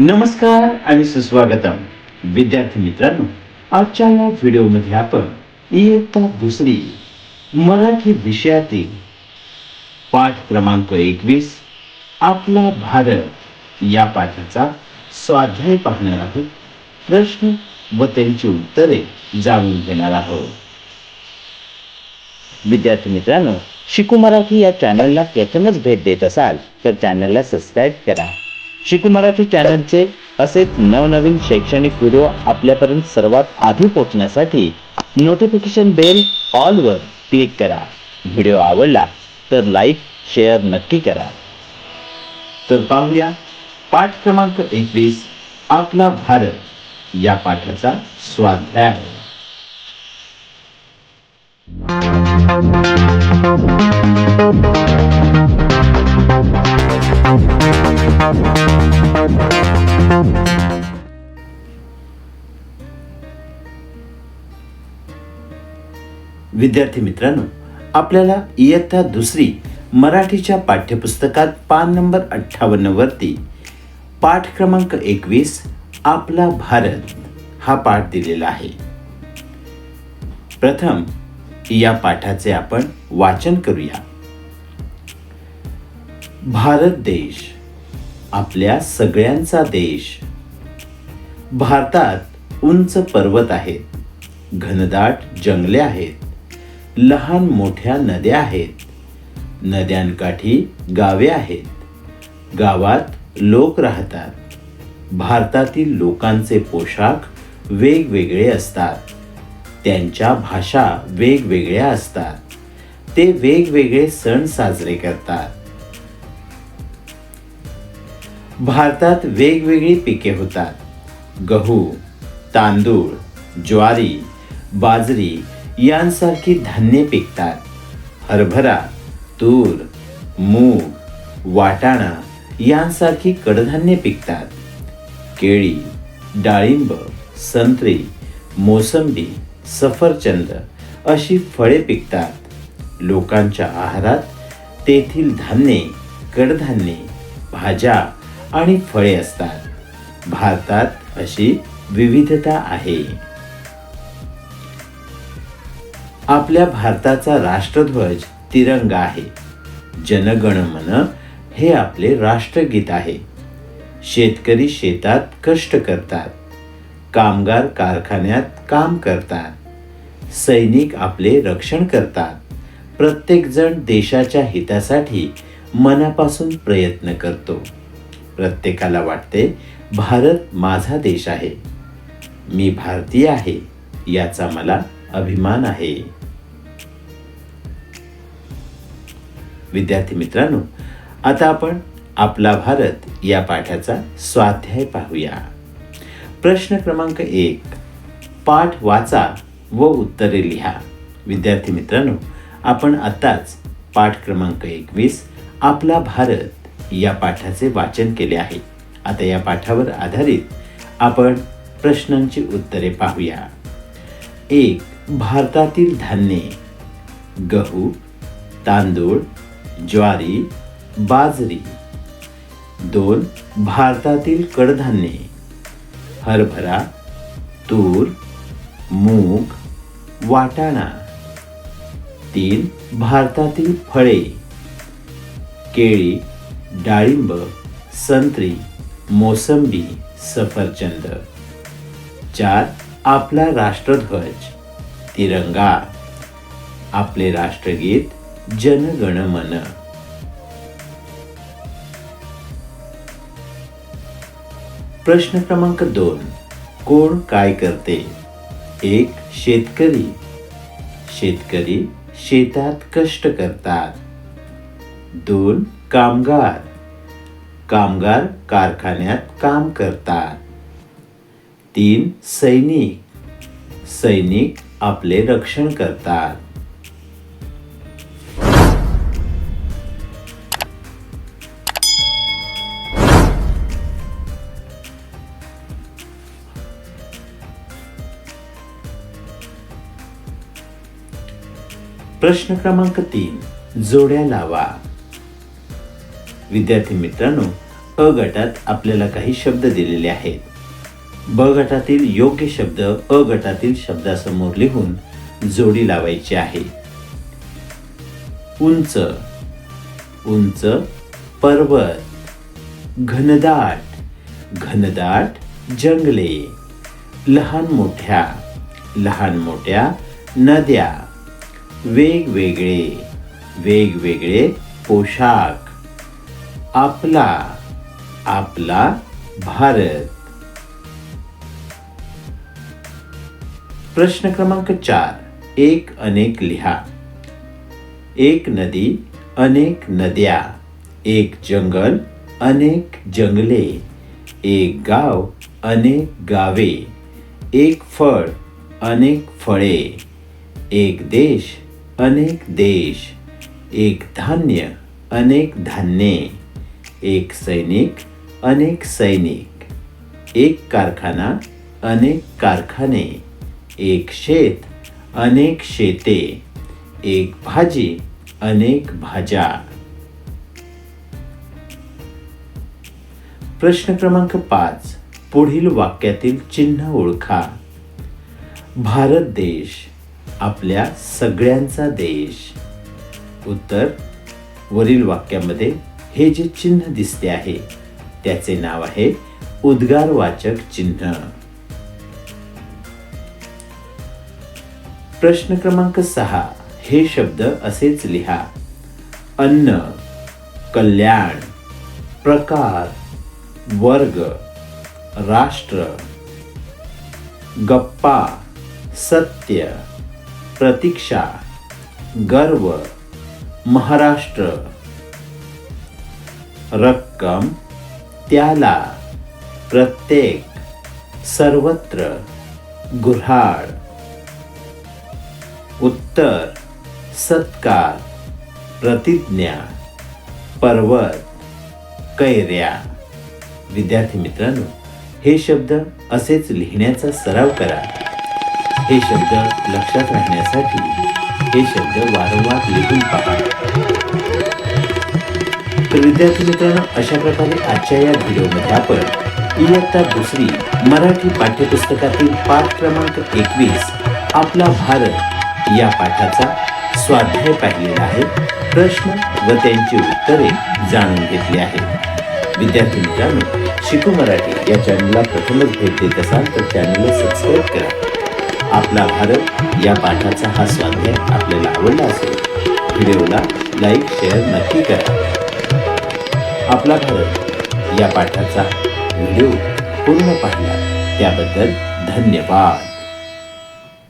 नमस्कार आणि सुस्वागतम. विद्यार्थी मित्रांनो आजच्या या व्हिडिओमध्ये आपण इयत्ता दुसरी मराठी विषयातील पाठ क्रमांक एकवीस आपला भारत या पाठाचा स्वाध्याय पाहणार आहोत. प्रश्न व त्यांची उत्तरे जाणून घेणार आहोत. विद्यार्थी मित्रांनो शिकू मराठी या चॅनलला प्रथमच भेट देत असाल तर चॅनलला सबस्क्राईब करा. शिकून मराठी चॅनलचे असेच नवनवीन शैक्षणिक व्हिडिओ आपल्यापर्यंत सर्वात आधी पोहोचण्यासाठी नोटिफिकेशन बेल ऑलवर क्लिक करा. व्हिडिओ आवडला तर लाईक शेअर नक्की करा. तर पाहूया पाठ क्रमांक एकवीस आपला भारत. या पाठाचा स्वाध्याय. विद्यार्थी मित्रांनो आपल्याला इयत्ता दुसरी मराठीच्या पाठ्यपुस्तकात पान नंबर अठ्ठावन्नवरती पाठ क्रमांक एकवीस आपला भारत हा पाठ दिलेला आहे. प्रथम या पाठाचे आपण वाचन करूया. भारत देश आपल्या सगळ्यांचा देश. भारतात उंच पर्वत आहेत घनदाट जंगले आहेत. लहान मोठ्या नद्या आहेत. नद्यांकाठी गावे आहेत. गावात लोक राहतात. भारतातील लोकांचे पोशाख वेगवेगळे असतात. त्यांच्या भाषा वेगवेगळ्या असतात. ते वेगवेगळे सण साजरे करतात. भारतात वेगवेगळी पिके होतात. गहू तांदूळ ज्वारी बाजरी यांसारखी धान्ये पिकतात. हरभरा तूर मूग वाटाणा यांसारखी कडधान्ये पिकतात. केळी डाळिंब संत्री मोसंबी सफरचंद अशी फळे पिकतात. लोकांच्या आहारात तेथील धान्ये कडधान्ये भाज्या आणि फळे असतात. भारतात अशी विविधता आहे. आपल्या भारताचा राष्ट्रध्वज तिरंगा आहे. जनगण मन हे आपले राष्ट्रगीत आहे. शेतकरी शेतात कष्ट करतात. कामगार कारखान्यात काम करतात. सैनिक आपले रक्षण करतात. प्रत्येकजण देशाच्या हितासाठी मनापासून प्रयत्न करतो. प्रत्येकाला वाटते भारत माझा देश आहे. मी भारतीय आहे याचा मला अभिमान आहे. विद्यार्थी मित्रांनो आता आपण आपला भारत या पाठाचा स्वाध्याय पाहूया. प्रश्न क्रमांक एक पाठ वाचा व उत्तरे लिहा. विद्यार्थी मित्रांनो आपण आत्ताच पाठ क्रमांक एकवीस आपला भारत या पाठाचे वाचन केले आहे. आता या पाठावर आधारित आपण प्रश्नांची उत्तरे पाहूया. एक भारतातील धान्ये गहू तांदूळ ज्वारी बाजरी. दोन भारतातील कडधान्ये. हरभरा तूर मूग वाटाणा. तीन भारतातील फळे. केळी डाळिंब संत्री मोसंबी सफरचंद. चार आपला राष्ट्रध्वज. तिरंगा. आपले राष्ट्रगीत जनगण मन प्रश्न क्रमांक दोन. कोण काय करते? एक शेतकरी. शेतकरी शेतात कष्ट करतात. दोन कामगार. कामगार कारखान्यात काम करतात. तीन सैनिक. सैनिक आपले रक्षण करतात. प्रश्न क्रमांक तीन जोड्या लावा. विद्यार्थी मित्रांनो अ गटात आपल्याला काही शब्द दिलेले आहेत. ब गटातील योग्य शब्द अ गटातील शब्दासमोर लिहून जोडी लावायची आहे. उंच उंच पर्वत घनदाट घनदाट जंगले लहान मोठ्या लहान मोठ्या नद्या वेगवेगळे वेगवेगळे पोशाख. आपला आपला भारत. प्रश्न क्रमांक चार, एक अनेक लिहा. एक नदी, अनेक नद्या. एक जंगल, अनेक जंगले. एक गाव, अनेक गावे. एक फळ, अनेक फळे. एक देश अनेक देश एक धान्य अनेक धान्ये एक सैनिक अनेक सैनिक एक कारखाना अनेक कारखाने एक शेत अनेक शेते एक भाजी अनेक भाज्या. प्रश्न क्रमांक पाच पुढील वाक्यातील चिन्ह ओळखा. भारत देश. आपल्या सगळ्यांचा देश. उत्तर वरील वाक्यामध्ये हे जे चिन्ह दिसते आहे त्याचे नाव आहे उद्गारवाचक चिन्ह. प्रश्न क्रमांक सहा हे शब्द असेच लिहा. अन्न कल्याण प्रकार वर्ग राष्ट्र गप्पा सत्य. प्रतीक्षा गर्व महाराष्ट्र. रक्कम त्याला प्रत्येक सर्वत्र गुऱ्हाड उत्तर सत्कार प्रतिज्ञा पर्वत कैऱ्या. विद्यार्थी मित्रांनो हे शब्द असेच लिहिण्याचा सराव करा. हे शब्द लक्षात राहण्यासाठी हे शब्द वारंवार लिहून पहा. तर विद्यार्थी मित्रांनो अशा प्रकारे आजच्या या व्हिडिओमध्ये आपण इयत्ता दुसरी मराठी पाठ्यपुस्तकातील पाठ क्रमांक एकवीस आपला भारत या पाठाचा स्वाध्याय पाहिलेला आहे. प्रश्न व त्यांची उत्तरे जाणून घेतली आहेत विद्यार्थी मित्रांनो शिकू मराठी या चॅनलला प्रथमच भेट देत असाल तर चॅनलला सबस्क्राईब करा. आपला भारत या पाठाचा हा स्वाध्याय आपल्याला आवडला असेल व्हिडिओला लाईक शेअर नक्की करा. आपला भारत या पाठाचा व्हिडिओ पूर्ण पाहिला त्याबद्दल धन्यवाद.